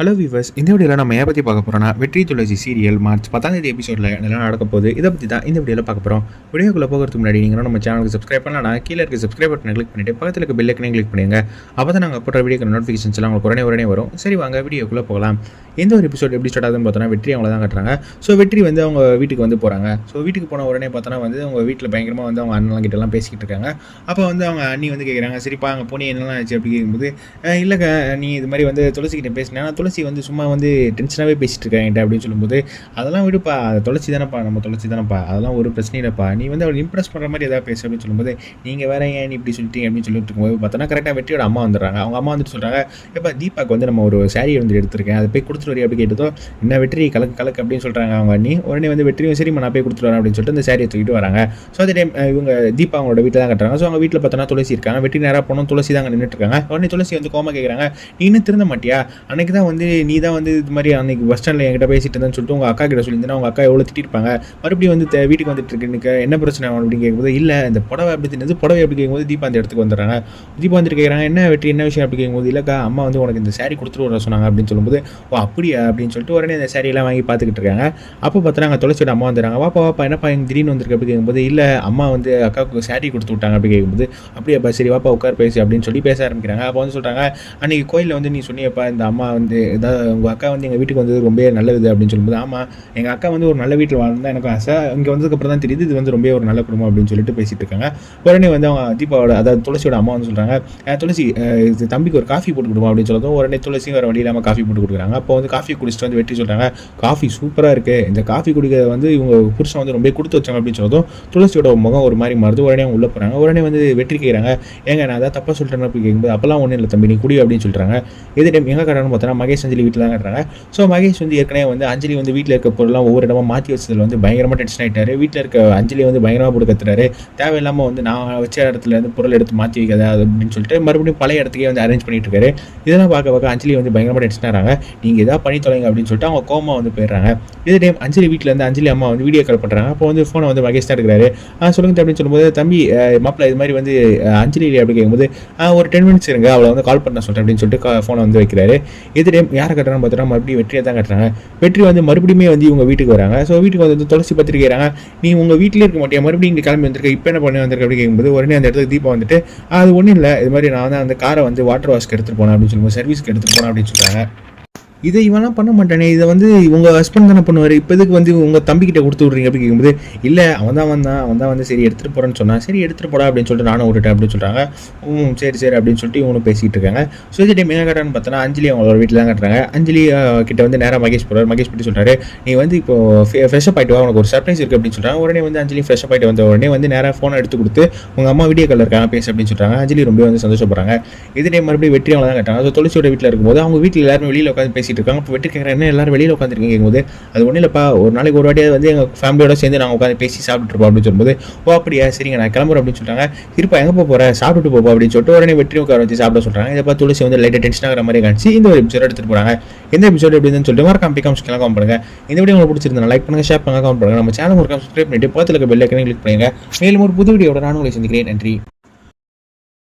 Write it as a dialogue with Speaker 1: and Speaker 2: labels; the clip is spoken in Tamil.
Speaker 1: ஹலோ விவர்ஸ் இந்த வீடியோவில் நம்ம ஏன் பற்றி பார்க்க போகிறோம்னா வெற்றி துளசி சீரியல் மார்ச் பத்தாம் தேதி எபிசோடில் என்னெல்லாம் நடக்க போகுது. இதை பற்றி தான் இந்த வீடியோவில் பார்க்க போகிறோம் வீடியோக்குள்ளே போகிறதுக்கு முன்னாடி நீங்கள் நம்ம சேனலுக்கு சப்ஸ்கிரைப் பண்ணலாம் கீழே இருக்க சப்ஸ்கிரைப் பட்டனை கிளிக் பண்ணிட்டு பக்கத்தில் இருக்க பெல்லைக்கனையும் கிளிக் பண்ணுங்க அப்போ தான் நாங்கள் போட்ட வீடியோக்கு நோட்டிஃபிகேஷன்ஸ் எல்லாம் உங்களுக்கு உடனே உடனே வரும். சரி வாங்க வீடியோக்குள்ளே போகலாம். எந்த ஒரு எபிசோட் எப்படி ஸ்டார்ட் ஆகுதுன்னு பார்த்தோன்னா வெற்றி அவங்கள தான் கட்டுறாங்க. ஸோ வெற்றி வந்து அவங்க வீட்டுக்கு வந்து போகிறாங்க ஸோ வீட்டுக்கு போன உடனே பார்த்தோன்னா வந்து அவங்க வீட்டில் பயங்கரமாக வந்து அவங்க அண்ணன் கிட்ட எல்லாம் பேசிக்கிட்டு இருக்காங்க. அப்போ வந்து அவங்க அண்ணி வந்து கேட்குறாங்க சரிப்பா அங்கே போனி என்னெல்லாம் ஆச்சு? அப்படி கேட்கும்போது "அஹ் இல்லைங்க நீ இது மாதிரி வந்து துளசிக்கிட்ட பேசினா துளசி துளசி வந்து சும்மா வந்து டென்ஷனாகவே பேசிகிட்டு இருக்காங்க என்கிட்ட அப்படின்னு சொல்லும்போது அதெல்லாம் விடுப்பா அது துளசி தானேப்பா நம்ம துளசி தானேப்பா அதெல்லாம் ஒரு பிரச்சனை இல்லைப்பா. நீ வந்து அவள் இம்ப்ரெஸ் பண்ணுற மாதிரி எதாவது பேசு அப்படின்னு சொல்லும்போது நீங்கள் வேற ஏன் நீ இப்படி சொல்லிட்டீங்க? அப்படின்னு சொல்லிட்டு இருக்கும்போது பார்த்தோன்னா கரெக்டாக வெற்றியோட அம்மா வந்துடுறாங்க. அவங்க அம்மா வந்துட்டு சொல்கிறாங்க இப்போ தீபாக்கு வந்து நம்ம ஒரு saree வந்து எடுத்திருக்கேன். அதை போய் கொடுத்துட்டு வரையும் அப்படி கேட்டதோ என்ன வெற்றி? கலக்கு கலக்கு அப்படின்னு சொல்கிறாங்க அவங்க. அண்ணி உடனே வந்து வெற்றியும் சரி நான் போய் கொடுத்துட்டு வரேன் அப்படின்னு சொல்லிட்டு அந்த சாரியை தூக்கிட்டு வராங்க. ஸோ அதே டைம் இவங்க தீபா அவங்களோட வீட்டில் தான் கட்டுறாங்க. ஸோ அவங்க வீட்டில் பார்த்தோன்னா துளசி இருக்காங்க. வெற்றி நேராக போனோம் துளசி தான் அங்கே நின்றுட்டு இருக்காங்க. உடனே துளசி வந்து கோமா கேட்குறாங்க நீ இன்னும் திருந்த மாட்டியா? அன்னைக்கு தான் வந்து நீ தான் வந்து இது மாதிரி அன்றைக்கி பஸ் ஸ்டாண்டில் என்கிட்ட பேசிட்டு இருந்தேன்னு சொல்லிட்டு உங்கள் அக்கா கிட்ட சொல்லியிருந்தேன் உங்கள் அக்கா எவ்வளோ திட்டிருப்பாங்க? மறுபடியும் வந்து வீட்டுக்கு வந்துட்டு இருக்கு எனக்கு என்ன பிரச்சனை அப்படின்னு கேட்கும்போது இல்லை இந்த புடவை அப்படி தின்னது புடவை அப்படி கேட்கும்போது தீபா அந்த இடத்துக்கு வந்துடுறாங்க. தீபா வந்துட்டு கேட்குறாங்க என்ன வெற்றி என்ன விஷயம்? அப்படி கேட்கும்போது இல்லைக்கா அம்மா வந்து உனக்கு இந்த சாரி கொடுத்துட்டு வர சொன்னாங்க அப்படின்னு சொல்லும்போது ஓ அப்படியா? அப்படின்னு சொல்லிட்டு உடனே இந்த சாரியெல்லாம் வாங்கி பார்த்துக்கிட்டு இருக்காங்க. அப்போ பார்த்தா துளசியோட அம்மா வந்துடுறாங்க. வாப்பா வாப்பா என்னப்பா எங்க திடீர்னு வந்திருக்கு? அப்படி கேட்கும்போது இல்லை அம்மா வந்து அக்காவுக்கு சாரி கொடுத்து விட்டாங்க அப்படி கேட்கும்போது அப்படியாப்பா சரி வாப்பா உட்கார் பேசு அப்படின்னு சொல்லி பேச ஆரம்பிக்கிறாங்க. அப்போ வந்து சொல்கிறாங்க அன்னைக்கு கோயிலில் வந்து நீ சொன்னியப்பா இந்த அம்மா வந்து ஏதாவது உங்கள் அக்கா வந்து எங்கள் வீட்டுக்கு வந்தது ரொம்ப நல்லது அப்படின்னு சொல்லும்போது ஆமாம் எங்கள் அக்கா வந்து ஒரு நல்ல வீட்டில் வாழ்ந்தா எனக்கு ஆசை. இங்கே வந்ததுக்கப்புறம் தான் தெரியுது இது வந்து ரொம்ப ஒரு நல்ல குடும்பம் அப்படின்னு சொல்லிட்டு பேசிகிட்டு இருக்காங்க. உடனே வந்து அவங்க தீபாவோட அதாவது துளசியோட அம்மா வந்து சொல்கிறாங்க துளசி இது தம்பிக்கு ஒரு காஃபி போட்டு கொடுப்போம் அப்படின்னு சொல்லதும் உடனே துளசி வேறு வழி இல்லாமல் காஃபி போட்டு கொடுக்குறாங்க. அப்போ வந்து காஃபி குடிச்சிட்டு வந்து வெட்டி சொல்கிறாங்க காஃபி சூப்பராக இருக்குது இந்த காஃபி குடிக்கிறத வந்து இவங்க புருஷன் வந்து ரொம்ப கொடுத்து வச்சாங்க அப்படின்னு சொல்லதும் துளசியோட முகம் ஒரு மாதிரி மாறுது. உடனே அவங்க உள்ளே போகிறாங்க உடனே வந்து வெற்றி கேட்குறாங்க ஏங்க நான் அதான் தப்பாக சொல்லிட்டேன்னு அப்படி கேட்கும்போது அப்போல்லாம் ஒன்றும் இல்லை தம்பி நீ குடி அப்படின்னு சொல்கிறாங்க இதே டைம் எங்கே கடைன்னு பார்த்தோன்னா மகேஷ் அஞ்சலி வீட்டில் தான் கட்டுறாங்க. ஸோ மகேஷ் வந்து ஏற்கனவே வந்து அஞ்சலி வந்து வீட்டில் இருக்க பொருள்லாம் ஒவ்வொரு இடமா மாற்றி வச்சதில் வந்து பயங்கரமாக டென்ஷன் ஆகிட்டாரு வீட்டில் இருக்க அஞ்சலி வந்து பயங்கரமாக போட்டு கத்துறாரு. தேவையில்லாமல் வந்து நான் வச்ச இடத்துல இருந்து பொருள் எடுத்து மாற்றி வைக்காத அப்படின்னு சொல்லிட்டு மறுபடியும் பழைய இடத்துக்கே வந்து அரேஞ்ச் பண்ணிட்டு இருக்காரு. இதெல்லாம் பார்க்க பார்க்க அஞ்சலி வந்து பயங்கரமாக டென்ஷன் ஆகிறாங்க. நீங்கள் எதாவது பண்ணி தொலைங்க அப்படின்னு சொல்லிட்டு அவங்க கோமா வந்து போயிடுறாங்க. இதே டைம் அஞ்சலி வீட்டில் இருந்து அஞ்சலி அம்மா வந்து வீடியோ கால் பண்ணுறாங்க அப்போ வந்து ஃபோனை வந்து மகேஷ் தான் எடுக்கிறாரு சொல்லுங்க அப்படின்னு சொல்லும்போது தம்பி மாப்பிள்ள இது மாதிரி வந்து அஞ்சலி அப்படி கேட்கும்போது ஒரு டென் மினிட்ஸ் இருங்க அவளை வந்து கால் பண்ண சொல்கிறேன் அப்படின்னு சொல்லிட்டு ஃபோனை வந்து வைக்கிறாரு. இது டைம் யாரை கட்டுறான்னு பார்த்தோன்னா மறுபடியும் வெற்றியை தான் கட்டுறாங்க. வெற்றி வந்து மறுபடியுமே வந்து இவங்க வீட்டுக்கு வராங்க. ஸோ வீட்டுக்கு வந்து துளசி பத்திரிக்கிறாங்க நீ உங்கள் வீட்டிலே இருக்க மாட்டியா? மறுபடியும் இங்கே கிளம்பி வந்திருக்க. இப்போ என்ன பண்ணி வந்திருக்க அப்படி கேட்கும்போது உடனே அந்த இடத்துக்கு தீபா வந்துட்டு அது ஒன்றும் இல்லை. இது மாதிரி நான் வந்து அந்த காரை வந்து வாட்டர் வாஷ்க்கு எடுத்துகிட்டு போனேன் அப்படின்னு சொல்லும்போது சர்வீஸ்க்கு எடுத்துகிட்டு போனேன் அப்படின்னு சொல்கிறாங்க இதை இவெல்லாம் பண்ண மாட்டானே. இதை வந்து உங்கள் ஹஸ்பண்ட் தானே பண்ணுவார். இப்போ இதுக்கு வந்து உங்கள் தம்பிக்கிட்ட கொடுத்து விட்றீங்க அப்படின்னு கேட்கும்போது இல்லை அவன் தான் வந்தான். அவன் தான் வந்து சரி எடுத்துகிட்டு போகிறேன்னு சொன்னான் சரி எடுத்துகிட்டு போடா அப்படின்னு சொல்லிட்டு நானும் விட்டுட்டேன் அப்படின்னு சொல்கிறாங்க ம் சரி சரி அப்படின்னு சொல்லிட்டு இவனும் பேசிகிட்டு இருக்காங்க. ஸோ இதே டைம் என்ன கட்டுறான்னு பார்த்தோன்னா அஞ்சலி அவங்களோட வீட்டில் தான் கட்டுறாங்க. அஞ்சலி கிட்ட வந்து நேராக மகேஷ் போகிறார் மகேஷ் பற்றி சொல்கிறாரு நீ வந்து இப்போ ஃப்ரெஷ்அப் ஆகிட்டு வா உனக்கு ஒரு சர்ப்ரைஸ் இருக்குது அப்படின்னு சொல்கிறாங்க உடனே வந்து அஞ்சலி ஃப்ரெஷ்அப் ஆகிட்டு வந்த உடனே வந்து நேராக ஃபோனை எடுத்து கொடுத்து உங்கள் அம்மா வீடியோ காலில் இருக்காங்க பேசு அப்படின்னு சொல்கிறாங்க அஞ்சலி ரொம்ப வந்து சந்தோஷப்படுறாங்க. இதே டைம் மறுபடியும் வெற்றி அவங்க தான் கட்டாங்க ஸோ தொழிற்சியோட வீட்டில் இருக்கும்போது அவங்க வீட்டில் எல்லாருமே வெளியில் உட்காந்து பேசிகிட்டு இருக்காங்க அப்போ வெற்றி கேட்குறேன் என்ன எல்லாரும் வெளியில் உட்காந்துருக்கீங்க கேட்கும்போது அது ஒன்றும் இல்லைப்பா ஒரு நாளைக்கு ஒரு வாட்டியாக வந்து எங்கள் ஃபேமிலியோட சேர்ந்து நாங்கள் உட்காந்து பேசி சாப்பிட்டுருப்போம் அப்படின்னு சொல்லும்போது ஓ அப்படியா சரிங்க நான் கிளம்புறேன் அப்படின்னு சொல்லிட்டாங்க இருப்பா எங்கே போக போகிறேன் சாப்பிட்டுட்டு போப்பா அப்படின்னு சொல்லிட்டு உடனே வெற்றி உட்கார வச்சு சாப்பிட சொல்கிறாங்க இதை பார்த்து துளசி வந்து லைட்டாக டென்ஷன் ஆகிற மாதிரி காணிச்சு இந்த ஒரு எபிசோட் எடுத்துகிட்டு போகிறாங்க எந்த எபிசோட் எப்படின்னு சொல்லிட்டு மறக்காம பிகாம்ஸ் கிளம்ப பண்ணுங்க. இந்த வீடியோ உங்களுக்கு பிடிச்சிருந்தா லைக் பண்ணுங்க ஷேர் பண்ணுங்க காம் பண்ணுங்க. நம்ம சேனல் மறக்காம சப்ஸ்கிரைப் பண்ணிட்டு பக்கத்தில் இருக்க பெல் ஐக்கனையும் கிளிக் பண்ணுங்க மேலும் ஒரு புது வீடியோட நானும் உங்களை சந்திக்கிறேன். நன்றி.